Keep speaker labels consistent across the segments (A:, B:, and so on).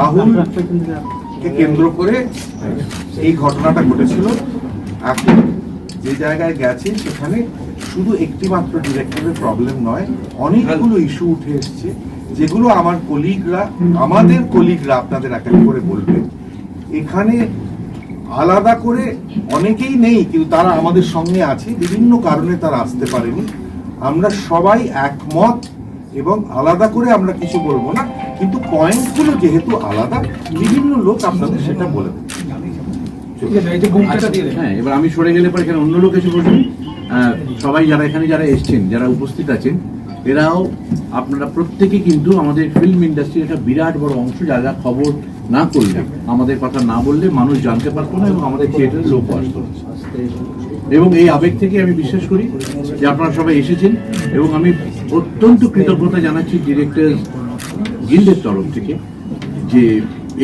A: রাহুল কেন্দ্র করে এই ঘটনাটা ঘটেছিল। এখন যে জায়গায় গেছে সেখানে শুধু একটি মাত্র ডিরেক্টরের প্রবলেম নয়, অনেকগুলো ইস্যু উঠে এসছে, যেগুলো আমার কলিগরা আমাদের কলিগরা আপনাদের এক করে বলবে। এখানে আলাদা করে অনেকেই নেই, কিন্তু তারা আমাদের সঙ্গে আছে, বিভিন্ন কারণে তারা আসতে পারেনি। আমরা সবাই একমত এবং আলাদা করে আমরা কিছু বলব না। কিন্তু পয়েন্টগুলো যেহেতু আলাদা বিভিন্ন লোক আপনাদের সেটা বলে দেবে।
B: আচ্ছা, হ্যাঁ এবার আমি সরে গেলে পরে এখানে অন্য লোক এসে বলবেন আহ, সবাই যারা এখানে যারা এসছেন যারা উপস্থিত আছেন এরাও আপনারা প্রত্যেকে কিন্তু আমাদের ফিল্ম ইন্ডাস্ট্রির একটা বিরাট বড় অংশ যারা খবর না করলে আমাদের কথা না বললে মানুষ জানতে পারতো না এবং আমাদের থিয়েটারে লোক আসতো না। এবং এই আবেগ থেকে আমি বিশ্বাস করি যে আপনারা সবাই এসেছেন এবং আমি অত্যন্ত কৃতজ্ঞতা জানাচ্ছি ডিরেক্টর গিল্ডের তরফ থেকে যে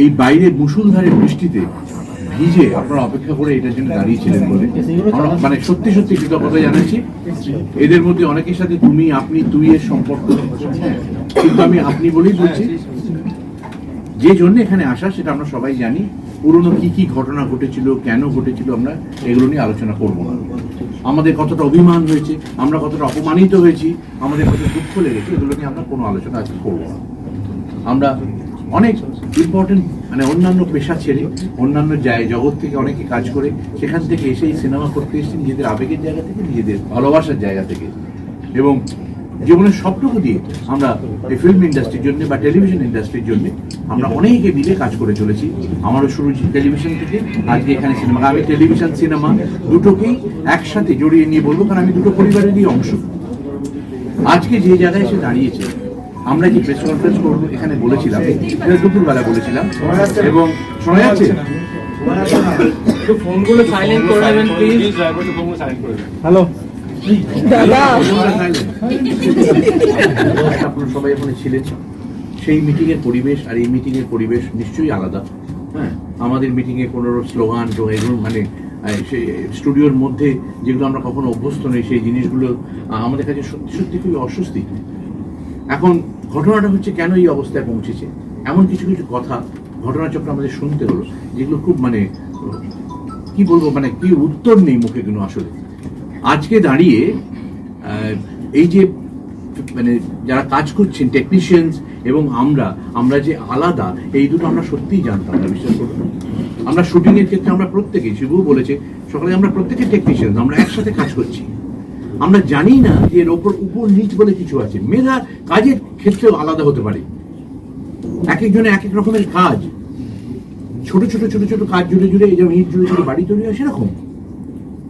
B: এই বাইরে মুসুলধারে বৃষ্টিতে ভিজে আপনারা অপেক্ষা করে এটার জন্য দাঁড়িয়েছিলেন বলে মানে সত্যি সত্যি কৃতজ্ঞতা জানাচ্ছি। এদের মধ্যে অনেকের সাথে তুমি, আপনি, তুই এর সম্পর্ক। কিন্তু আমি আপনি বলেই বলছি, যে জন্য এখানে আসা সেটা আমরা সবাই জানি। পুরনো কি কি ঘটনা ঘটেছিল, কেন ঘটেছিল আমরা এগুলো নিয়ে আলোচনা করব না। আমাদের কতটা অভিমান হয়েছে, আমরা কতটা অপমানিত হয়েছি, আমাদের কত দুঃখ লেগেছে, এগুলো নিয়ে আমরা কোনো আলোচনা আজকে করব না। আমরা অনেক ইম্পর্টেন্ট মানে অন্যান্য পেশা ছেড়ে, অন্যান্য জায়- জগৎ থেকে অনেকে কাজ করে, সেখান থেকে এসেই সিনেমা করতে এসেছি নিজেদের আবেগের জায়গা থেকে, নিজেদের ভালোবাসার জায়গা থেকে। এবং জীবনের সবটুকু দিয়ে আমরা এই ফিল্ম ইন্ডাস্ট্রির জন্য বা টেলিভিশন ইন্ডাস্ট্রির জন্য আমরা অনেকে মিলে কাজ করে চলেছি। আমারও শুরু টেলিভিশন থেকে, আজকে এখানে সিনেমা আমি টেলিভিশন সিনেমা দুটোকেই একসাথে জড়িয়ে নিয়ে বলব, কারণ আমি দুটো পরিবারেরই অংশ। আজকে যে জায়গায় এসে দাঁড়িয়েছে আমরা যে প্রেস কনফারেন্স করব এখানে বলেছিলাম দুপুরবেলা বলেছিলাম এবং শোনা যাচ্ছে?
C: ফোনগুলো সাইলেন্ট করে দেবেন প্লিজ
D: হ্যালো
E: দাদা।
B: আপনারা সবাই ওখানে ছিলেন। সেই মিটিং এর পরিবেশ আর এই মিটিং এর পরিবেশ নিশ্চয়ই আলাদা। হ্যাঁ? আমাদের মিটিং এ কোনো স্লোগান তো এগুলো মানে সেই স্টুডিওর মধ্যে যেগুলো আমরা কখনো অভ্যস্ত নই সেই জিনিসগুলো আমাদের কাছে সত্যি সত্যি খুবই অস্বস্তি। এখন ঘটনাটা হচ্ছে কেন এই অবস্থায় পৌঁছেছে? এমন কিছু কিছু কথা ঘটনাচক্র আমাদের শুনতে হলো, যেগুলো খুব মানে কি বলব মানে কি উত্তর নেই মুখে কোনো আসলে। আজকে দাঁড়িয়ে এই যে মানে যারা কাজ করছেন টেকনিশিয়ানস এবং আমরা আমরা যে আলাদা, এই দুটো আমরা সত্যিই জানতাম না, বিশ্বাস করুন। আমরা শুটিংয়ের ক্ষেত্রে আমরা প্রত্যেকেই শিবু বলেছে, সকালে আমরা প্রত্যেকে টেকনিশিয়ান আমরা একসাথে কাজ করছি। আমরা জানি না যে এর ওপর উপর নিচ বলে কিছু আছে। মেধা কাজের ক্ষেত্রেও আলাদা হতে পারে। এক একজনের এক এক রকমের কাজ। ছোট ছোট ছোট ছোট কাজ জুড়ে জুড়ে, এই যেমন ইট জুড়ে জুড়ে বাড়ি তৈরি হয় সেরকম।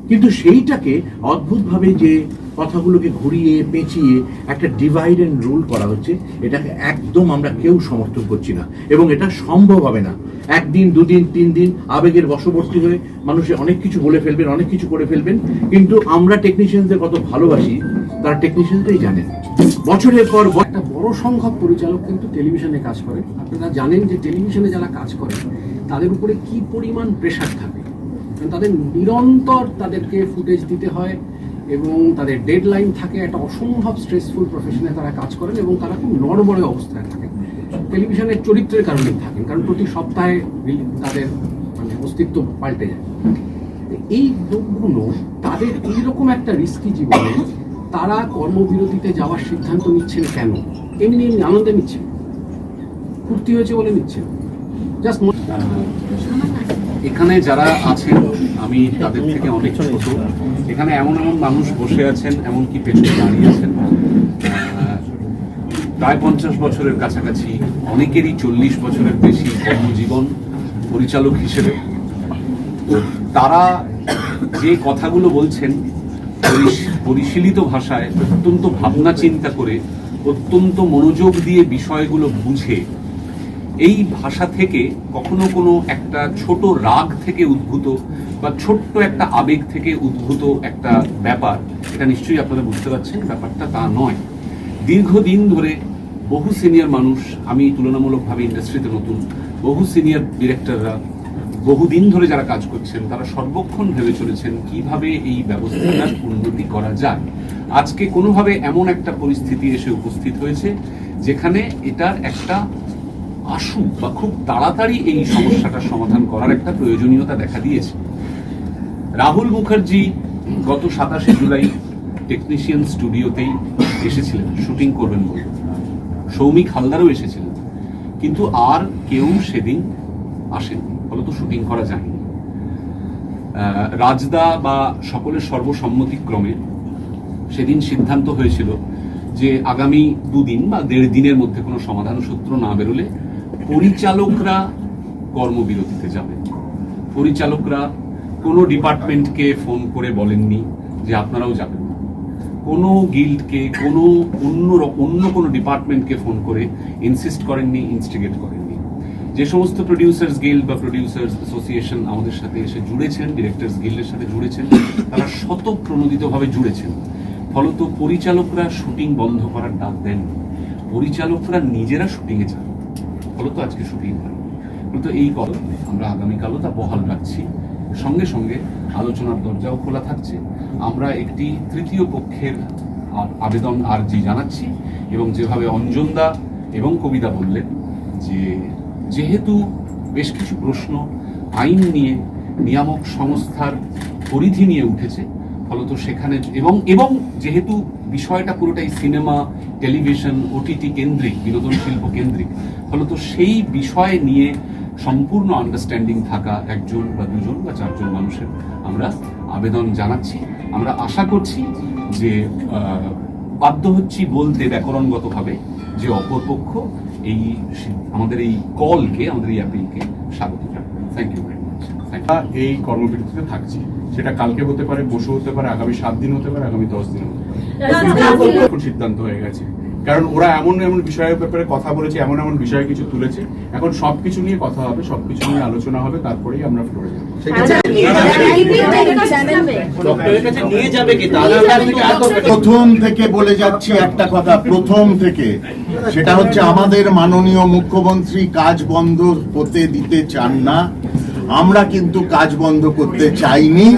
B: কিন্তু সেইটাকে অদ্ভুতভাবে যে কথাগুলোকে ঘুরিয়ে, পেঁচিয়ে একটা ডিভাইড অ্যান্ড রুল করা হচ্ছে, এটাকে একদম আমরা কেউ সমর্থন করছি না। এবং এটা সম্ভব হবে না। একদিন, দুদিন তিন দিন আবেগের বশবর্তী হয়ে মানুষে অনেক কিছু বলে ফেলবেন, অনেক কিছু করে ফেলবেন। কিন্তু আমরা টেকনিশিয়ানদের কত ভালোবাসি, তারা টেকনিশিয়ানরাই জানেন। বছরের পর
F: একটা বড় সংখ্যক পরিচালক কিন্তু টেলিভিশনে কাজ করে। আপনারা জানেন যে টেলিভিশনে যারা কাজ করে, তাদের উপরে কি পরিমাণ প্রেশার থাকে? তাদের নিরন্তর তাদেরকে ফুটেজ দিতে হয় এবং তাদের ডেডলাইন থাকে। একটা অসম্ভব স্ট্রেসফুল প্রফেশনে তারা কাজ করেন এবং তারা খুব নড়বড়ে অবস্থায় থাকেন। টেলিভিশনের চরিত্রের কারণেই থাকেন, কারণ প্রতি সপ্তাহে তাদের মানে অস্তিত্ব পাল্টে যায়। এই লোকগুলো, তাদের এইরকম একটা রিস্কি জীবনে তারা কর্মবিরতিতে যাওয়ার সিদ্ধান্ত নিচ্ছেন কেন? এমনি এমনি আনন্দে নিচ্ছেন। ফুর্তি হয়েছে বলে নিচ্ছেন। জাস্ট
G: এখানে যারা আছেন, আমি তাদের থেকে অনেক ছোট। এখানে এমন এমন মানুষ বসে আছেন, এমনকি পেছনে দাঁড়িয়ে আছেন। প্রায় পঞ্চাশ বছরের কাছাকাছি, অনেকেরই চল্লিশ বছরের বেশি কর্মজীবন পরিচালক হিসেবে। তারা যে কথাগুলো বলছেন, পরিশ- পরিশীলিত ভাষায় অত্যন্ত ভাবনা চিন্তা করে, অত্যন্ত মনোযোগ দিয়ে বিষয়গুলো বুঝে, এই ভাষা থেকে কখনো কোনো একটা ছোট রাগ থেকে উদ্ভূত বা ছোট্ট একটা আবেগ থেকে উদ্ভূত একটা ব্যাপার। এটা নিশ্চয়ই আপনারা বুঝতে পারছেন, ব্যাপারটা তা নয়। দীর্ঘদিন ধরে বহু সিনিয়র মানুষ আমি তুলনামূলকভাবে ইন্ডাস্ট্রিতে নতুন, বহু সিনিয়র ডিরেক্টররা বহুদিন ধরে যারা কাজ করছেন, তারা সর্বক্ষণ ভেবে চলেছেন কীভাবে এই ব্যবস্থাটার উন্নতি করা যায়। আজকে কোনোভাবে এমন একটা পরিস্থিতি এসে উপস্থিত হয়েছে, যেখানে এটার একটা আশু বা খুব তাড়াতাড়ি এই সমস্যাটার সমাধান করার একটা প্রয়োজনীয়তা দেখা দিয়েছে। রাহুল মুখার্জি গত সাতাশে জুলাই টেকনিশিয়ান স্টুডিওতেই এসেছিলেন, শুটিং করবেন বলে। সৌমিক হালদারও এসেছিলেন কিন্তু আর কেউ সেদিন আসেনি ফলত শুটিং করা যায়নি। রাজদা বা সকলের সর্বসম্মতিক্রমে সেদিন সিদ্ধান্ত হয়েছিল যে আগামী দুদিন বা দেড় দিনের মধ্যে কোনো সমাধান সূত্র না বেরোলে পরিচালকরা কর্মবিরতিতে যাবেন। পরিচালকরা কোনো ডিপার্টমেন্টকে ফোন করে বলেননি যে আপনারাও যাবেন। কোনো গিল্ডকে, কোনো অন্য অন্য কোনো ডিপার্টমেন্টকে ফোন করে ইনসিস্ট করেননি ইনস্টিগেট করেননি। যে সমস্ত প্রডিউসার্স গিল্ড বা প্রডিউসার্স অ্যাসোসিয়েশন আমাদের সাথে এসে জুড়েছেন ডিরেক্টরস গিল্ডের সাথে জুড়েছেন, তারা শত প্রণোদিতভাবে জুড়েছেন। ফলত পরিচালকরা শুটিং বন্ধ করার ডাক দেন পরিচালকরা নিজেরা শুটিংয়ে যান। ফলত আজকে শুটিং হয়। কিন্তু এই কল আমরা আগামীকালও তা বহাল রাখছি। সঙ্গে সঙ্গে আলোচনার দরজাও খোলা থাকছে। আমরা একটি তৃতীয় পক্ষের আবেদন আর্জি জানাচ্ছি এবং যেভাবে অঞ্জনদা এবং কবিতা বললেন যে, যেহেতু বেশ কিছু প্রশ্ন আইন নিয়ে নিয়ামক সংস্থার পরিধি নিয়ে উঠেছে, ফলত সেখানে এবং এবং যেহেতু বিষয়টা পুরোটাই সিনেমা, টেলিভিশন, ওটিটি কেন্দ্রিক, বিনোদন শিল্প কেন্দ্রিক, ফলত সেই বিষয় নিয়ে সম্পূর্ণ আন্ডারস্ট্যান্ডিং থাকা একজন বা দুজন বা চারজন মানুষের আমরা আবেদন জানাচ্ছি। আমরা আশা করছি যে আহ, বাধ্য হচ্ছি বলতে ব্যাকরণগতভাবে যে অপরপক্ষ এই আমাদের এই কলকে আমাদের এই অ্যাপিলকে স্বাগত জানাবে থ্যাংক ইউ ভেরি মাচ
D: এই কর্মবিরতিতে থাকছি। সেটা কালকে হতে পারে পরশু হতে পারে আগামী সাত দিন হতে পারে আগামী দশ দিন হতে পারে। সিদ্ধান্ত হয়ে গেছে। কারণ ওরা এমন এমন বিষয়ের ব্যাপারে কথা বলেছে এমন এমন বিষয়ে কিছু তুলেছে। এখন সবকিছু নিয়ে কথা হবে সবকিছু নিয়ে আলোচনা হবে তারপরেই আমরা ফ্লোরে যাব।
C: নিয়ে যাবে
E: প্রথম থেকে বলে যাচ্ছি একটা কথা প্রথম থেকে। সেটা হচ্ছে আমাদের মাননীয় মুখ্যমন্ত্রী কাজ বন্ধ হতে দিতে চান না। আমরা কিন্তু কাজ বন্ধ করতে চাইনি।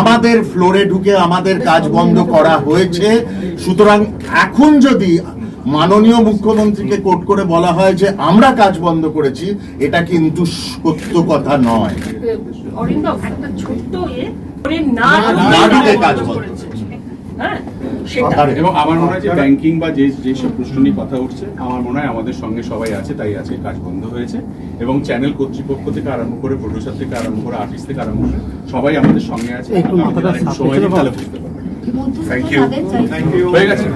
E: আমাদের ফ্লোরে ঢুকে আমাদের কাজ বন্ধ করা হয়েছে। সুতরাং এখন যদি মাননীয় মুখ্যমন্ত্রীকে কোট করে বলা হয় যে আমরা কাজ বন্ধ করেছি এটা কিন্তু সত্য কথা নয়।
H: একটা ছোট্ট
E: কাজ বন্ধ।
H: হ্যাঁ
D: এবং আমার মনে হয় যে ব্যাংকিং বা যে যেসব প্রশ্ন নিয়ে কথা উঠছে আমার মনে হয় আমাদের সঙ্গে সবাই আছে তাই আজকে কাজ বন্ধ হয়েছে। এবং চ্যানেল কর্তৃপক্ষ থেকে আরম্ভ করে প্রডিউসার থেকে আরম্ভ করে আর্টিস্ট থেকে আরম্ভ করে সবাই আমাদের সঙ্গে আছে। সময় দিন বুঝতে পারবে।
A: থ্যাংক ইউ
D: হয়ে গেছে।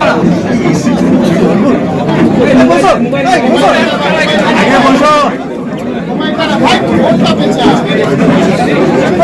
E: পেয়েছে।